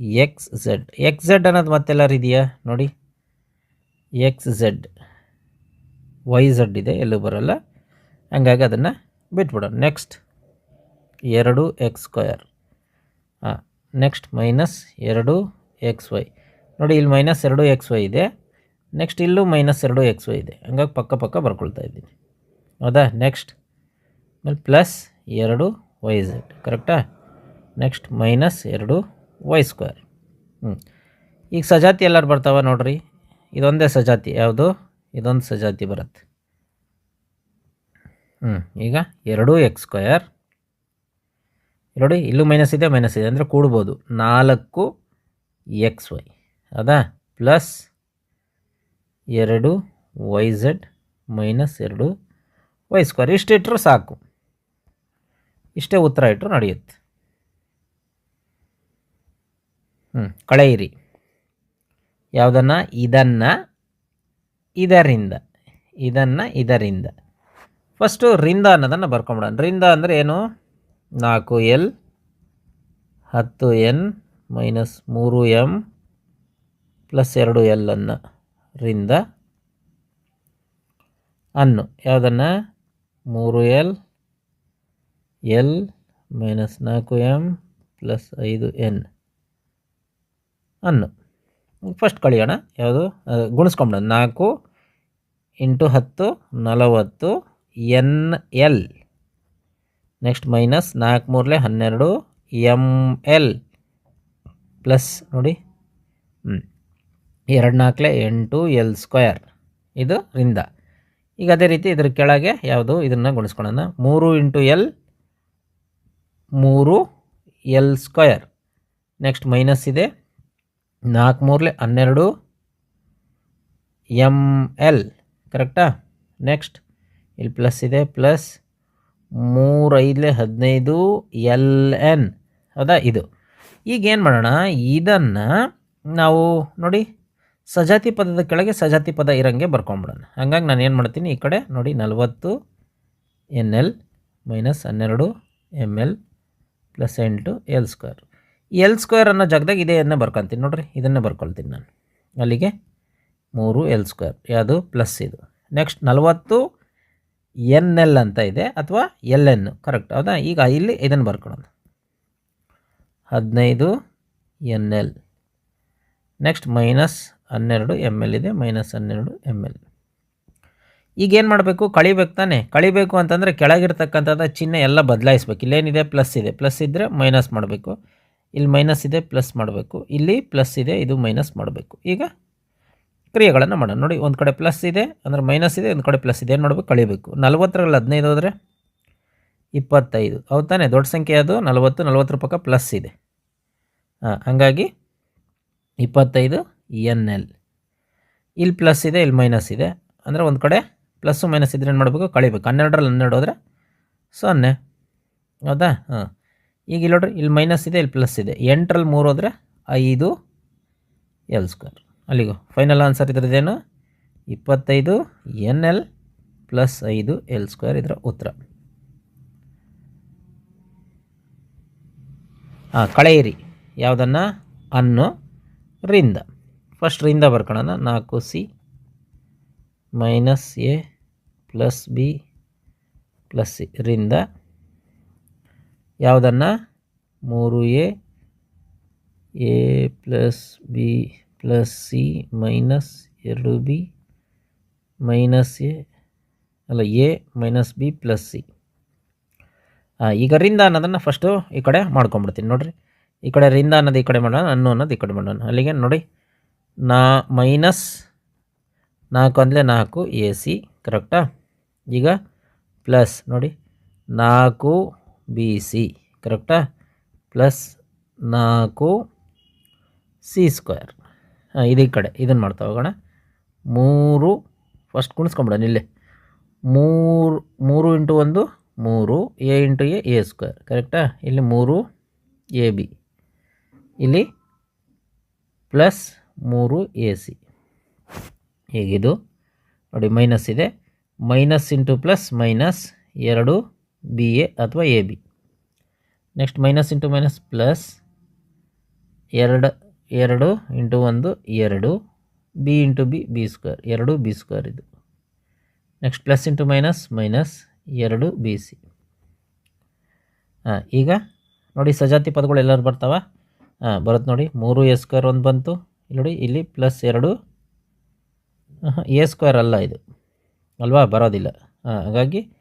ಎಕ್ಸ್ ಝೆಡ್. ಎಕ್ಸ್ ಝೆಡ್ ಅನ್ನೋದು ಮತ್ತೆಲ್ಲರೂ ಇದೆಯಾ? ನೋಡಿ. X Z. ವೈ ಝೆಡ್ ಇದೆ, ಎಲ್ಲೂ ಬರೋಲ್ಲ. ಹಂಗಾಗಿ ಅದನ್ನು ಬಿಟ್ಬಿಡೋಣ. ನೆಕ್ಸ್ಟ್ ಎರಡು ಎಕ್ಸ್ ಸ್ಕ್ವಯರ್ ನೆಕ್ಸ್ಟ್ ಮೈನಸ್ ಎರಡು ಎಕ್ಸ್ ವೈ ನೋಡಿ, ಇಲ್ಲಿ ಮೈನಸ್ ಎರಡು ಎಕ್ಸ್ ವೈ ಇದೆ. ನೆಕ್ಸ್ಟ್ ಇಲ್ಲೂ ಮೈನಸ್ ಎರಡು ಎಕ್ಸ್ ವೈ ಇದೆ. ಹಂಗಾಗಿ ಪಕ್ಕ ಪಕ್ಕ ಬರ್ಕೊಳ್ತಾ ಇದ್ದೀನಿ. ಹೌದಾ? ನೆಕ್ಸ್ಟ್ ಆಮೇಲೆ ಪ್ಲಸ್ ಎರಡು ವೈ ಝೆಡ್ ಕರೆಕ್ಟಾ ನೆಕ್ಸ್ಟ್ ಮೈನಸ್ ಎರಡು ವೈ ಸ್ಕ್ವೇರ್ ಹ್ಞೂ ಈಗ ಸಜಾತಿ ಎಲ್ಲರೂ ಬರ್ತಾವ ನೋಡ್ರಿ. ಇದೊಂದೇ ಸಜಾತಿ. ಯಾವುದು? ಇದೊಂದು ಸಜಾತಿ ಬರುತ್ತೆ. ಹ್ಞೂ ಈಗ ಎರಡು ಎಕ್ಸ್ ಸ್ಕ್ವಯರ್ ನೋಡಿ, ಇಲ್ಲೂ ಮೈನಸ್ ಇದೆ ಮೈನಸ್ ಇದೆ ಅಂದರೆ ಕೂಡ್ಬೋದು. ನಾಲ್ಕು ಎಕ್ಸ್ ವೈ ಅದಾ? ಪ್ಲಸ್ ಎರಡು ವೈ ಝಡ್ ಮೈನಸ್ ಎರಡು ವೈ ಸ್ಕ್ವೇರ್ ಇಷ್ಟು ಇಟ್ಟರೂ ಸಾಕು. ಇಷ್ಟೇ ಉತ್ತರ ಇಟ್ಟರು ನಡೆಯುತ್ತೆ. ಹ್ಞೂ ಕಳೆಯಿರಿ ಯಾವುದನ್ನು? ಇದನ್ನು ಇದರಿಂದ. ಇದನ್ನು ಇದರಿಂದ. ಫಸ್ಟು ರಿಂದ ಅನ್ನೋದನ್ನು ಬರ್ಕೊಂಬಿಡೋಣ. ರಿಂದ ಅಂದರೆ ಏನು? ನಾಲ್ಕು ಎಲ್, ಹತ್ತು ಎನ್ ಮೈನಸ್ ಮೂರು ಎಂ ಪ್ಲಸ್ ಎರಡು ಎಲ್ ಅನ್ನು ರಿಂದ ಅನ್ನು. ಯಾವುದನ್ನು? ಮೂರು ಎಲ್ ಎಲ್ ಮೈನಸ್ ನಾಲ್ಕು ಎಂ ಪ್ಲಸ್ ಐದು ಎನ್ ಅನ್ನು. ಫಸ್ಟ್ ಕಳಿಯೋಣ, ಯಾವುದು? ಗುಣಿಸ್ಕೊಂಬಿಡೋಣ. ನಾಲ್ಕು ಇಂಟು ಹತ್ತು ನಲವತ್ತು ಎನ್ ಎಲ್. ನೆಕ್ಸ್ಟ್ ಮೈನಸ್ ನಾಲ್ಕು ಮೂರಲೆ ಹನ್ನೆರಡು ಎಂ ಎಲ್ ಪ್ಲಸ್ ನೋಡಿ. ಹ್ಞೂ ಎರಡು ನಾಲ್ಕಲೆ ಎಂಟು ಎಲ್ ಸ್ಕ್ವಯರ್ ಇದು ರಿಂದ. ಈಗ ಅದೇ ರೀತಿ ಇದ್ರ ಕೆಳಗೆ ಯಾವುದು? ಇದನ್ನು ಗುಣಿಸ್ಕೊಳ್ಳೋಣ. ಮೂರು ಇಂಟು ಎಲ್ ಮೂರು ಎಲ್ ಸ್ಕ್ವಯರ್ ನೆಕ್ಸ್ಟ್ ಮೈನಸ್ ಇದೆ. ನಾಲ್ಕು ಮೂರಲೆ ಹನ್ನೆರಡು ಎಂ ಎಲ್ ಕರೆಕ್ಟಾ ನೆಕ್ಸ್ಟ್ ಇಲ್ಲಿ ಪ್ಲಸ್ ಇದೆ ಪ್ಲಸ್ ಮೂರೈದಲೆ ಹದಿನೈದು ಎಲ್ ಎನ್. ಹೌದಾ ಇದು. ಈಗ ಏನು ಮಾಡೋಣ, ಇದನ್ನು ನಾವು ನೋಡಿ, ಸಜಾತಿ ಪದದ ಕೆಳಗೆ ಸಜಾತಿ ಪದ ಇರೋಂಗೆ ಬರ್ಕೊಂಬಿಡೋಣ. ಹಂಗಾಗಿ ನಾನು ಏನು ಮಾಡ್ತೀನಿ, ಈ ಕಡೆ ನೋಡಿ, ನಲವತ್ತು ಎನ್ ಎಲ್ ಮೈನಸ್ ಹನ್ನೆರಡು ಎಂ ಎಲ್ ಪ್ಲಸ್ ಎಂಟು ಎಲ್ ಸ್ಕ್ವೇರ್. ಎಲ್ ಸ್ಕ್ವೇರ್ ಅನ್ನೋ ಜಾಗದಾಗ ಇದೇ ಬರ್ಕೊತೀನಿ ನೋಡಿರಿ, ಇದನ್ನೇ ಬರ್ಕೊಳ್ತೀನಿ ನಾನು. ಅಲ್ಲಿಗೆ ಮೂರು ಎಲ್ ಸ್ಕ್ವೇರ್, ಯಾವುದು? ಪ್ಲಸ್ ಇದು. ನೆಕ್ಸ್ಟ್ ನಲವತ್ತು ಎನ್ ಎಲ್ ಅಂತ ಇದೆ ಅಥವಾ ಎಲ್ ಎನ್ ಕರೆಕ್ಟ್ ಹೌದಾ? ಈಗ ಇಲ್ಲಿ ಇದನ್ನು ಬರ್ಕೊಳ್ಳೋಣ. ಹದಿನೈದು ಎನ್ ಎಲ್. ನೆಕ್ಸ್ಟ್ ಮೈನಸ್ ಹನ್ನೆರಡು ಎಂ ಎಲ್ ಇದೆ ಮೈನಸ್ ಹನ್ನೆರಡು ಎಂ ಎಲ್. ಈಗೇನು ಮಾಡಬೇಕು? ಕಳಿಬೇಕು ತಾನೆ. ಕಳಿಬೇಕು ಅಂತಂದರೆ ಕೆಳಗಿರ್ತಕ್ಕಂಥದ್ದು ಚಿಹ್ನೆ ಎಲ್ಲ ಬದಲಾಯಿಸ್ಬೇಕು. ಇಲ್ಲೇನಿದೆ? ಪ್ಲಸ್ ಇದೆ. ಪ್ಲಸ್ ಇದ್ದರೆ ಮೈನಸ್ ಮಾಡಬೇಕು. ಇಲ್ಲಿ ಮೈನಸ್ ಇದೆ ಪ್ಲಸ್ ಮಾಡಬೇಕು. ಇಲ್ಲಿ ಪ್ಲಸ್ ಇದೆ, ಇದು ಮೈನಸ್ ಮಾಡಬೇಕು. ಈಗ ಕ್ರಿಯೆಗಳನ್ನು ಮಾಡೋಣ. ನೋಡಿ, ಒಂದು ಕಡೆ ಪ್ಲಸ್ ಇದೆ, ಅಂದರೆ ಮೈನಸ್ ಇದೆ, ಒಂದು ಕಡೆ ಪ್ಲಸ್ ಇದೆ. ಏನು ಮಾಡಬೇಕು? ಕಳಿಬೇಕು. ನಲ್ವತ್ತರಲ್ಲಿ ಹದಿನೈದು ಹೋದರೆ ಇಪ್ಪತ್ತೈದು. ಹೌದು ತಾನೆ? ದೊಡ್ಡ ಸಂಖ್ಯೆ ಅದು. ನಲವತ್ತು ನಲ್ವತ್ತು ಪಕ್ಕ ಪ್ಲಸ್ ಇದೆ. ಹಾಂ, ಹಾಗಾಗಿ ಇಪ್ಪತ್ತೈದು ಎನ್ ಎಲ್. ಇಲ್ಲಿ ಪ್ಲಸ್ ಇದೆ, ಇಲ್ಲಿ ಮೈನಸ್ ಇದೆ. ಅಂದರೆ ಒಂದು ಕಡೆ ಪ್ಲಸ್ಸು ಮೈನಸ್ ಇದ್ರೆ ಏನು ಮಾಡಬೇಕು? ಕಳಿಬೇಕು. ಹನ್ನೆರಡರಲ್ಲಿ ಹನ್ನೆರಡು ಹೋದರೆ ಸೊನ್ನೆ. ಹೌದಾ? ಹಾಂ. ಈಗ ಇಲ್ಲಿ ನೋಡ್ರಿ, ಇಲ್ಲಿ ಮೈನಸ್ ಇದೆ, ಇಲ್ಲಿ ಪ್ಲಸ್ ಇದೆ. ಎಂಟರಲ್ಲಿ ಮೂರು ಹೋದರೆ ಐದು ಎಲ್ ಸ್ಕ್ವೇರ್ ಅಲ್ಲಿಗೋ. ಫೈನಲ್ ಆನ್ಸರ್ ಇದ್ರದ್ದೇನು ಇಪ್ಪತ್ತೈದು ಎನ್ ಎಲ್ ಪ್ಲಸ್ ಐದು ಎಲ್ ಸ್ಕ್ವೇರ್ ಇದರ ಉತ್ತರ. ಹಾಂ ಕಳೆಯಿರಿ. ಯಾವುದನ್ನು? ಅನ್ನು ರಿಂದ. ಫಸ್ಟ್ ರಿಂದ ಬರ್ಕೊಳ್ಳೋಣ ನಾಲ್ಕು C minus A plus B plus C ರಿಂದ. ಯಾವುದನ್ನು? ಮೂರು A A plus B plus C minus ಎರಡು ಬಿ ಮೈನಸ್ ಎ, ಅಲ್ಲ A minus B plus C. ಈಗ ರಿಂದ ಅನ್ನೋದನ್ನು ಫಸ್ಟು ಈ ಕಡೆ ಮಾಡ್ಕೊಂಬಿಡ್ತೀನಿ ನೋಡಿರಿ. ಈ ಕಡೆ ರಿಂದ ಅನ್ನೋದು ಈ ಕಡೆ ಮಾಡೋಣ, ಅನ್ನು ಅನ್ನೋದು ಈ ಕಡೆ ಮಾಡೋಣ. ಅಲ್ಲಿಗೆ ನೋಡಿ, ನಾ ಮೈನಸ್ ನಾಲ್ಕು ಅಂದರೆ ನಾಲ್ಕು, ಎ ಸಿ ಕರೆಕ್ಟಾ ಈಗ ಪ್ಲಸ್ ನೋಡಿ, ನಾಲ್ಕು ಬಿ ಸಿ ಕರೆಕ್ಟಾ ಪ್ಲಸ್ ನಾಲ್ಕು ಸಿ ಸ್ಕ್ವೇರ್. ಇದು ಕಡೆ, ಇದನ್ನು ಮಾಡ್ತಾ ಹೋಗೋಣ. ಮೂರು ಫಸ್ಟ್ ಕುಣಿಸ್ಕೊಂಬಿಡೋಣ ಇಲ್ಲೇ. ಮೂರು ಮೂರು ಇಂಟು ಒಂದು, ಮೂರು, A into A A square ಕರೆಕ್ಟಾ ಇಲ್ಲಿ ಮೂರು, ಎ ಬಿ. ಇಲ್ಲಿ ಪ್ಲಸ್ ಮೂರು, ಎ ಸಿ. ಹೀಗಿದು? ನೋಡಿ ಮೈನಸ್ ಇದೆ. ಮೈನಸ್ ಇಂಟು ಪ್ಲಸ್ ಮೈನಸ್ ಎರಡು, ಬಿ ಎ ಅಥವಾ A B. Next minus into minus plus ಎರಡು ಎರಡು ಇಂಟು ಒಂದು, ಎರಡು. B into B B square. ಎರಡು ಬಿ ಸ್ಕ್ವೇರ್ ಇದು. Next plus into minus minus ಎರಡು ಬಿ ಸಿ. ಹಾಂ ಈಗ ನೋಡಿ ಸಜಾತಿ ಪದಗಳು ಎಲ್ಲರೂ ಬರ್ತಾವ? ಹಾಂ ಬರುತ್ತೆ ನೋಡಿ. ಮೂರು ಎ ಸ್ಕ್ವೇರ್ ಒಂದು ಬಂತು. ನೋಡಿ, ಇಲ್ಲಿ ಪ್ಲಸ್ ಎರಡು. ಎ ಸ್ಕ್ವೇರ್ ಅಲ್ಲ ಇದು. ಅಲ್ವಾ? ಬರೋದಿಲ್ಲ. ಹಾಂ ಹಾಗಾಗಿ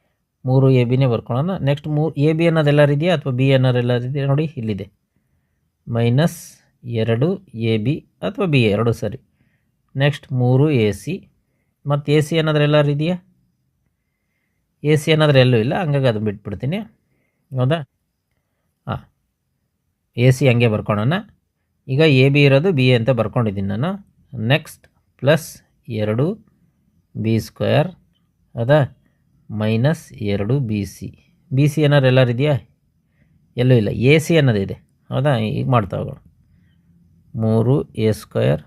ಮೂರು ಎ ಬಿನೇ ಬರ್ಕೊಳ್ಳೋಣ. ನೆಕ್ಸ್ಟ್ ಮೂರು ಎ ಬಿ ಅನ್ನೋದು ಎಲ್ಲರಿದೆಯಾ ಅಥವಾ ಬಿ ಅನ್ನೋರು ಎಲ್ಲರಿದೆಯಾ? ನೋಡಿ, ಇಲ್ಲಿದೆ. ಮೈನಸ್ ಎರಡು ಎ ಬಿ ಅಥವಾ ಬಿ ಎರಡು ಸರಿ. ನೆಕ್ಸ್ಟ್ ಮೂರು ಎ ಸಿ. ಮತ್ತು ಎ ಸಿ ಏನಾದರೂ ಎಲ್ಲರೂ ಇದೆಯಾ? ಎ ಸಿ ಏನಾದರೂ ಎಲ್ಲೂ ಇಲ್ಲ, ಹಂಗಾಗಿ ಅದು ಬಿಟ್ಬಿಡ್ತೀನಿ. ಹೌದಾ? ಹಾಂ. ಎ ಸಿ ಹಂಗೆ ಬರ್ಕೊಳೋಣ. ಈಗ ಎ ಬಿ ಇರೋದು ಬಿ ಎ ಅಂತ ಬರ್ಕೊಂಡಿದ್ದೀನಿ ನಾನು. ನೆಕ್ಸ್ಟ್ ಪ್ಲಸ್ ಎರಡು ಬಿ ಸ್ಕ್ವೇರ್ ಅದಾ ಮೈನಸ್ ಎರಡು ಬಿ ಸಿ. ಬಿ ಸಿ ಏನಾರು ಎಲ್ಲರೂ ಇದೆಯಾ? ಎಲ್ಲೂ ಇಲ್ಲ. ಎ ಸಿ ಅನ್ನೋದಿದೆ ಹೌದಾ? ಈಗ ಮಾಡ್ತಾ ಹೋಗೋಣ. ಮೂರು ಎ ಸ್ಕ್ವೇರ್.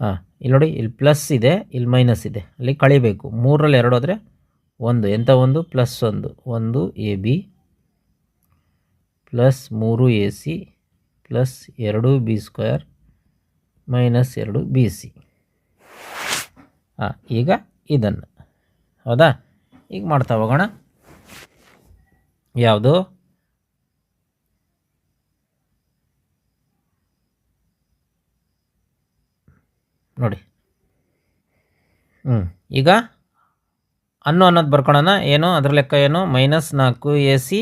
ಹಾಂ ಇಲ್ಲಿ ನೋಡಿ, ಇಲ್ಲಿ ಪ್ಲಸ್ ಇದೆ, ಇಲ್ಲಿ ಮೈನಸ್ ಇದೆ. ಅಲ್ಲಿ ಕಳಿಬೇಕು. ಮೂರರಲ್ಲಿ ಎರಡು ಹೋದರೆ ಒಂದು. ಎಂಥ ಒಂದು? ಪ್ಲಸ್ ಒಂದು. ಒಂದು ಎ ಬಿ ಪ್ಲಸ್ ಮೂರು ಎ ಸಿ ಪ್ಲಸ್ ಎರಡು ಬಿ ಸ್ಕ್ವೇರ್ ಮೈನಸ್ ಎರಡು ಬಿ ಸಿ. ಹಾಂ ಈಗ ಇದನ್ನು. ಹೌದಾ? ಈಗ ಮಾಡ್ತಾ ಹೋಗೋಣ. ಯಾವುದು? ನೋಡಿ. ಹ್ಞೂ ಈಗ ಅನ್ನು ಅನ್ನೋದು ಬರ್ಕೊಳ್ಳೋಣ ಏನು? ಅದ್ರ ಲೆಕ್ಕ ಏನು? ಮೈನಸ್ ನಾಲ್ಕು ಎ ಸಿ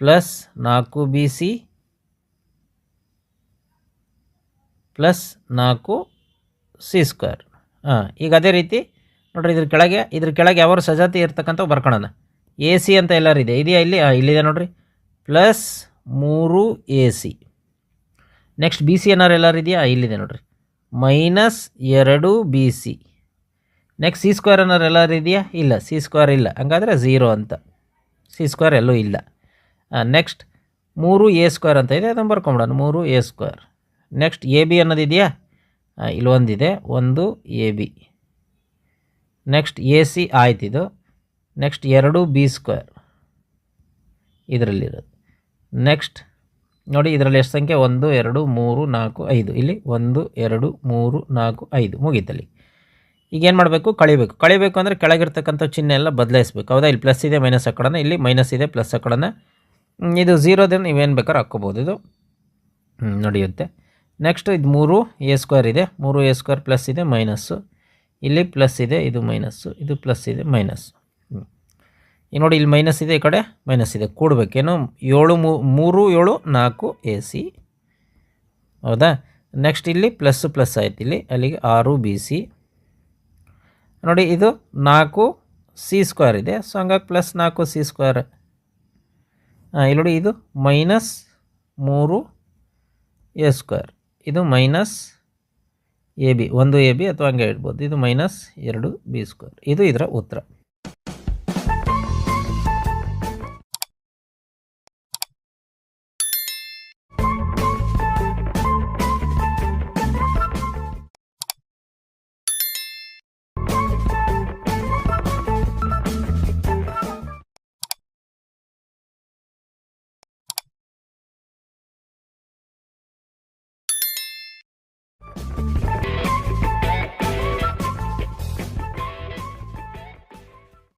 ಪ್ಲಸ್ ನಾಲ್ಕು ಬಿ ಸಿ ಪ್ಲಸ್ ನಾಲ್ಕು ಸಿ ಸ್ಕ್ವೇರ್. ಹಾಂ, ಈಗ ಅದೇ ರೀತಿ ನೋಡ್ರಿ, ಇದ್ರ ಕೆಳಗೆ ಇದ್ರ ಕೆಳಗೆ ಯಾವ ಸಜಾತಿ ಇರ್ತಕ್ಕಂಥ ಬರ್ಕೊಳ್ಳೋಣ ಎ ಸಿ ಅಂತ ಎಲ್ಲರೂ ಇದೆ. ಇದೆಯಾ ಇಲ್ಲಿ? ಹಾಂ ಇಲ್ಲಿದೆ ನೋಡಿರಿ. ಪ್ಲಸ್ ಮೂರು A C. Next B C ಏನಾರು ಎಲ್ಲರೂ ಇದೆಯಾ? ಇಲ್ಲಿದೆ ನೋಡಿರಿ. ಮೈನಸ್ ಎರಡು B C. Next C square ಅನ್ನೋರು ಎಲ್ಲರೂ ಇದೆಯಾ? ಇಲ್ಲ ಸಿ ಸ್ಕ್ವೇರ್ ಇಲ್ಲ. ಹಂಗಾದರೆ ಝೀರೋ ಅಂತ. ಸಿ ಸ್ಕ್ವೇರ್ ಎಲ್ಲೂ ಇಲ್ಲ. ನೆಕ್ಸ್ಟ್ ಮೂರು ಎ ಸ್ಕ್ವೇರ್ ಅಂತ ಇದೆ, ಅದನ್ನು ಬರ್ಕೊಂಬಿಡೋಣ. ಮೂರು A square next A B ಅನ್ನೋದಿದೆಯಾ ಇಲ್ಲೊಂದಿದೆ ಒಂದು A B next A C ಇದು. ನೆಕ್ಸ್ಟ್ ಎರಡು ಬಿ ಸ್ಕ್ವೇರ್ ಇದರಲ್ಲಿರೋದು. ನೆಕ್ಸ್ಟ್ ನೋಡಿ, ಇದರಲ್ಲಿ ಎಷ್ಟು ಸಂಖ್ಯೆ? ಒಂದು, ಎರಡು, ಮೂರು, ನಾಲ್ಕು, ಐದು. ಇಲ್ಲಿ ಒಂದು, ಎರಡು, ಮೂರು, ನಾಲ್ಕು, ಐದು ಮುಗೀತಲ್ಲಿ. ಈಗ ಏನು ಮಾಡಬೇಕು? ಕಳಿಬೇಕು. ಕಳಿಬೇಕು ಅಂದರೆ ಕೆಳಗಿರ್ತಕ್ಕಂಥ ಚಿಹ್ನೆ ಎಲ್ಲ ಬದಲಾಯಿಸ್ಬೇಕು. ಹೌದಾ? ಇಲ್ಲಿ ಪ್ಲಸ್ ಇದೆ ಮೈನಸ್ ಹಾಕೋಣ ಇಲ್ಲಿ ಮೈನಸ್ ಇದೆ ಪ್ಲಸ್ ಹಾಕೋಣ ಇದು ಝೀರೋದಿಂದ ನೀವೇನು ಬೇಕಾದ್ರೂ ಹಾಕ್ಕೋಬೋದು. ಇದು ನಡೆಯುತ್ತೆ. ನೆಕ್ಸ್ಟ್ ಇದು ಮೂರು ಎ ಸ್ಕ್ವೇರ್ ಇದೆ. ಮೂರು ಎ ಸ್ಕ್ವೇರ್ ಪ್ಲಸ್ ಇದೆ ಮೈನಸ್ಸು ಇಲ್ಲಿ ಪ್ಲಸ್ ಇದೆ, ಇದು ಮೈನಸ್ಸು ಇದು ಪ್ಲಸ್ ಇದೆ ಮೈನಸ್ ಈಗ ನೋಡಿ ಇಲ್ಲಿ ಮೈನಸ್ ಇದೆ ಈ ಕಡೆ ಮೈನಸ್ ಇದೆ. ಕೂಡಬೇಕೇನು ಏಳು ಮೂರು, ಏಳು, ನಾಲ್ಕು ಎ ಸಿ ಹೌದಾ? ನೆಕ್ಸ್ಟ್ ಇಲ್ಲಿ ಪ್ಲಸ್ ಪ್ಲಸ್ ಆಯ್ತು. ಇಲ್ಲಿ ಅಲ್ಲಿಗೆ ಆರು ಬಿ ಸಿ ನೋಡಿ, ಇದು ನಾಲ್ಕು ಸಿ ಸ್ಕ್ವೇರ್ ಇದೆ. ಸೊ ಹಂಗಾಗಿ ಪ್ಲಸ್ ನಾಲ್ಕು ಸಿ ಸ್ಕ್ವೇರ್ ಹಾಂ ಇಲ್ಲಿ ನೋಡಿ ಇದು ಮೈನಸ್ ಮೂರು ಎ ಸ್ಕ್ವೇರ್ ಇದು ಮೈನಸ್ ಎ ಬಿ ಒಂದು ಎ ಬಿ ಅಥವಾ ಹಂಗೆ ಇಡ್ಬೋದು ಇದು ಮೈನಸ್ ಎರಡು ಬಿ ಸ್ಕ್ವೇರ್ ಇದು ಇದರ ಉತ್ತರ.